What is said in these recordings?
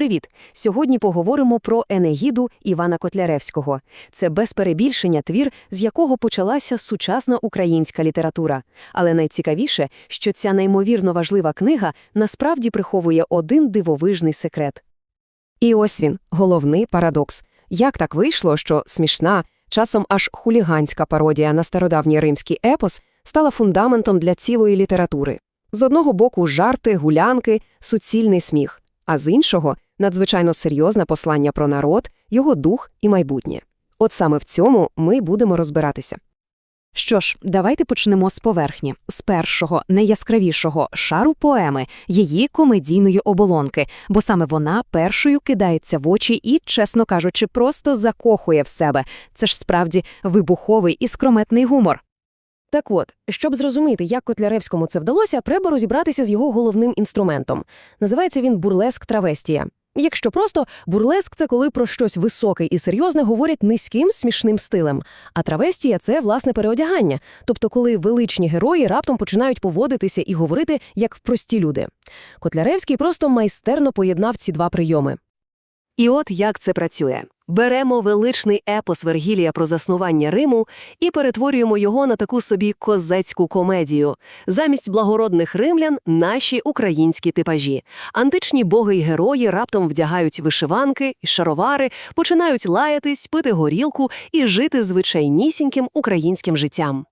привіт! Сьогодні поговоримо про Енегіду Івана Котляревського. Це без перебільшення твір, з якого почалася сучасна українська література. Але найцікавіше, що ця неймовірно важлива книга насправді приховує один дивовижний секрет. І ось він, головний парадокс. Як так вийшло, що смішна, часом аж хуліганська пародія на стародавній римський епос стала фундаментом для цілої літератури? З одного боку жарти, гулянки, суцільний сміх, а з іншого – надзвичайно серйозне послання про народ, його дух і майбутнє. От саме в цьому ми будемо розбиратися. Що ж, давайте почнемо з поверхні, з першого, найяскравішого шару поеми, її комедійної оболонки, бо саме вона першою кидається в очі і, чесно кажучи, просто закохує в себе. Це ж справді вибуховий і скрометний гумор. Так от, щоб зрозуміти, як Котляревському це вдалося, треба розібратися з його головним інструментом. Називається він бурлеск травестія. Якщо просто, бурлеск це коли про щось високе і серйозне говорять низьким смішним стилем. А травестія це власне переодягання, тобто коли величні герої раптом починають поводитися і говорити як прості люди. Котляревський просто майстерно поєднав ці два прийоми. І от як це працює. Беремо величний епос Вергілія про заснування Риму і перетворюємо його на таку собі козацьку комедію. Замість благородних римлян – наші українські типажі. Античні боги й герої раптом вдягають вишиванки і шаровари, починають лаятись, пити горілку і жити звичайнісіньким українським життям.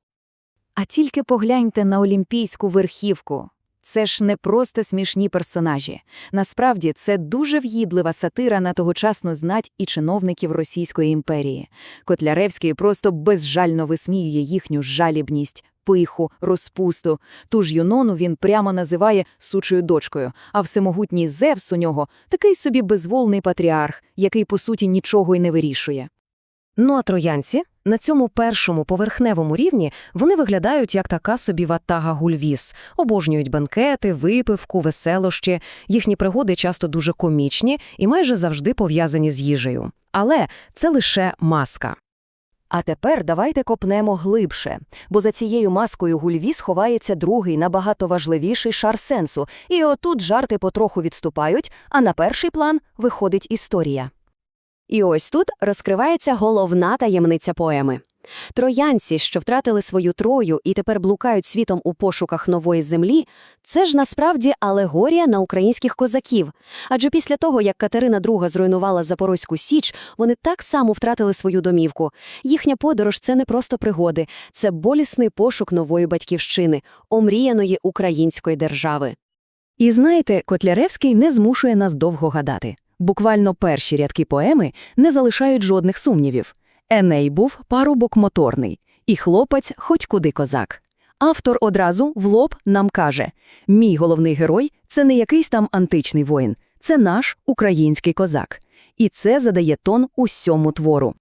А тільки погляньте на олімпійську верхівку. Це ж не просто смішні персонажі. Насправді, це дуже в'їдлива сатира на тогочасну знать і чиновників Російської імперії. Котляревський просто безжально висміює їхню жалібність, пиху, розпусту. Ту ж Юнону він прямо називає сучою дочкою, а всемогутній Зевс у нього такий собі безволний патріарх, який, по суті, нічого й не вирішує. Ну а троянці на цьому першому поверхневому рівні вони виглядають як така собі ватага гульвіс, обожнюють банкети, випивку, веселощі. Їхні пригоди часто дуже комічні і майже завжди пов'язані з їжею. Але це лише маска. А тепер давайте копнемо глибше, бо за цією маскою гульвіс ховається другий, набагато важливіший шар сенсу, і отут жарти потроху відступають, а на перший план виходить історія. І ось тут розкривається головна таємниця поеми. Троянці, що втратили свою трою і тепер блукають світом у пошуках нової землі, це ж насправді алегорія на українських козаків. Адже після того, як Катерина II зруйнувала Запорозьку Січ, вони так само втратили свою домівку. Їхня подорож це не просто пригоди, це болісний пошук нової батьківщини, омріяної української держави. І знаєте, Котляревський не змушує нас довго гадати. Буквально перші рядки поеми не залишають жодних сумнівів. Еней був парубок моторний, і хлопець хоч куди козак. Автор одразу в лоб нам каже: мій головний герой це не якийсь там античний воїн, це наш український козак. І це задає тон усьому твору.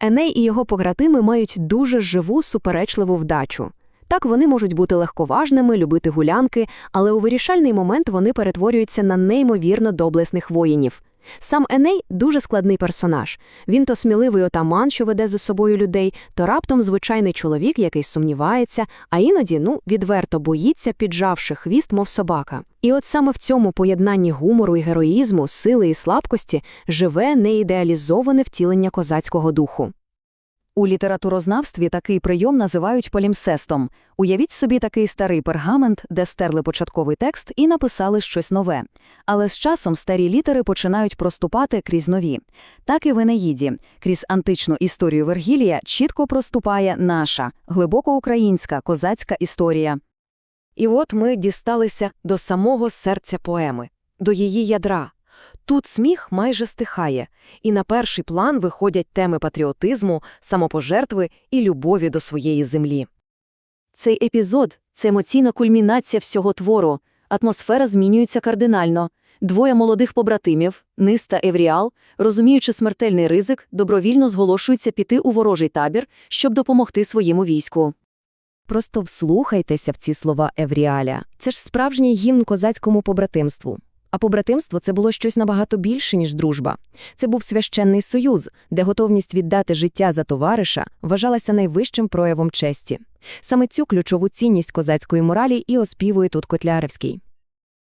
Еней і його погратими мають дуже живу суперечливу вдачу. Так вони можуть бути легковажними, любити гулянки, але у вирішальний момент вони перетворюються на неймовірно доблесних воїнів. Сам Еней дуже складний персонаж. Він то сміливий отаман, що веде за собою людей, то раптом звичайний чоловік, який сумнівається, а іноді, ну, відверто боїться, піджавши хвіст, мов собака. І от саме в цьому поєднанні гумору і героїзму, сили і слабкості живе неідеалізоване втілення козацького духу. У літературознавстві такий прийом називають полімсестом. Уявіть собі такий старий пергамент, де стерли початковий текст і написали щось нове. Але з часом старі літери починають проступати крізь нові. Так і в Енеїді. Крізь античну історію Вергілія чітко проступає наша, глибоко українська козацька історія. І от ми дісталися до самого серця поеми, до її ядра. Тут сміх майже стихає, і на перший план виходять теми патріотизму, самопожертви і любові до своєї землі. Цей епізод це емоційна кульмінація всього твору, атмосфера змінюється кардинально. Двоє молодих побратимів, Низ та Евріал, розуміючи смертельний ризик, добровільно зголошуються піти у ворожий табір, щоб допомогти своєму війську. Просто вслухайтеся в ці слова Евріаля. Це ж справжній гімн козацькому побратимству. А побратимство це було щось набагато більше, ніж дружба. Це був священний союз, де готовність віддати життя за товариша вважалася найвищим проявом честі. Саме цю ключову цінність козацької моралі і оспівує тут Котляревський.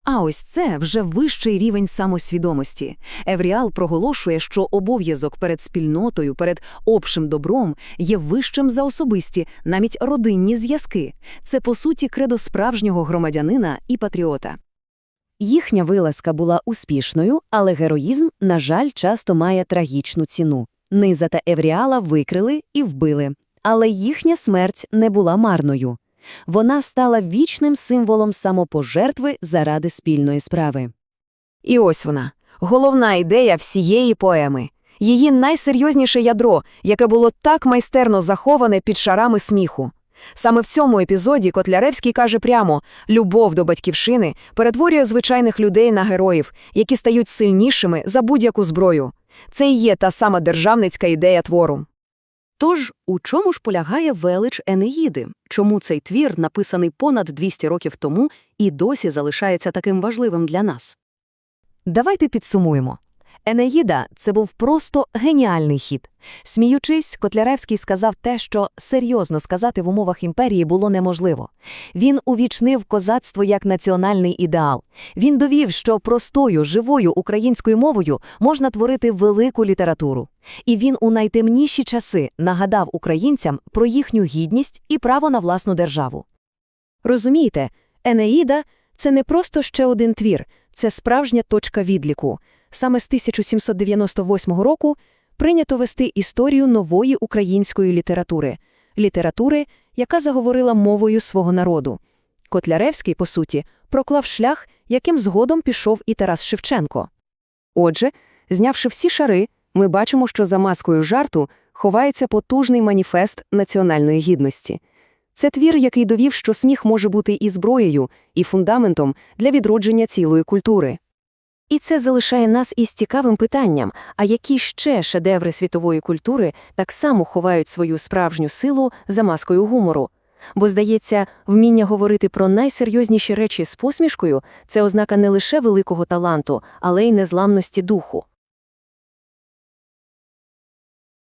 А ось це вже вищий рівень самосвідомості. Евріал проголошує, що обов'язок перед спільнотою, перед общим добром є вищим за особисті, навіть родинні зв'язки. Це, по суті, кредо справжнього громадянина і патріота. Їхня вилазка була успішною, але героїзм, на жаль, часто має трагічну ціну. Низа та Евріала викрили і вбили. Але їхня смерть не була марною. Вона стала вічним символом самопожертви заради спільної справи. І ось вона, головна ідея всієї поеми. Її найсерйозніше ядро, яке було так майстерно заховане під шарами сміху. Саме в цьому епізоді Котляревський каже прямо «любов до батьківщини перетворює звичайних людей на героїв, які стають сильнішими за будь-яку зброю. Це і є та сама державницька ідея твору. Тож, у чому ж полягає велич Енеїди? Чому цей твір, написаний понад 200 років тому, і досі залишається таким важливим для нас? Давайте підсумуємо. Енеїда – це був просто геніальний хід. Сміючись, Котляревський сказав те, що серйозно сказати в умовах імперії було неможливо. Він увічнив козацтво як національний ідеал. Він довів, що простою, живою українською мовою можна творити велику літературу. І він у найтемніші часи нагадав українцям про їхню гідність і право на власну державу. Розумієте, Енеїда – це не просто ще один твір, це справжня точка відліку. Саме з 1798 року прийнято вести історію нової української літератури. Літератури, яка заговорила мовою свого народу. Котляревський, по суті, проклав шлях, яким згодом пішов і Тарас Шевченко. Отже, знявши всі шари, ми бачимо, що за маскою жарту ховається потужний маніфест національної гідності. Це твір, який довів, що сміх може бути і зброєю, і фундаментом для відродження цілої культури. І це залишає нас із цікавим питанням, а які ще шедеври світової культури так само ховають свою справжню силу за маскою гумору? Бо, здається, вміння говорити про найсерйозніші речі з посмішкою – це ознака не лише великого таланту, але й незламності духу.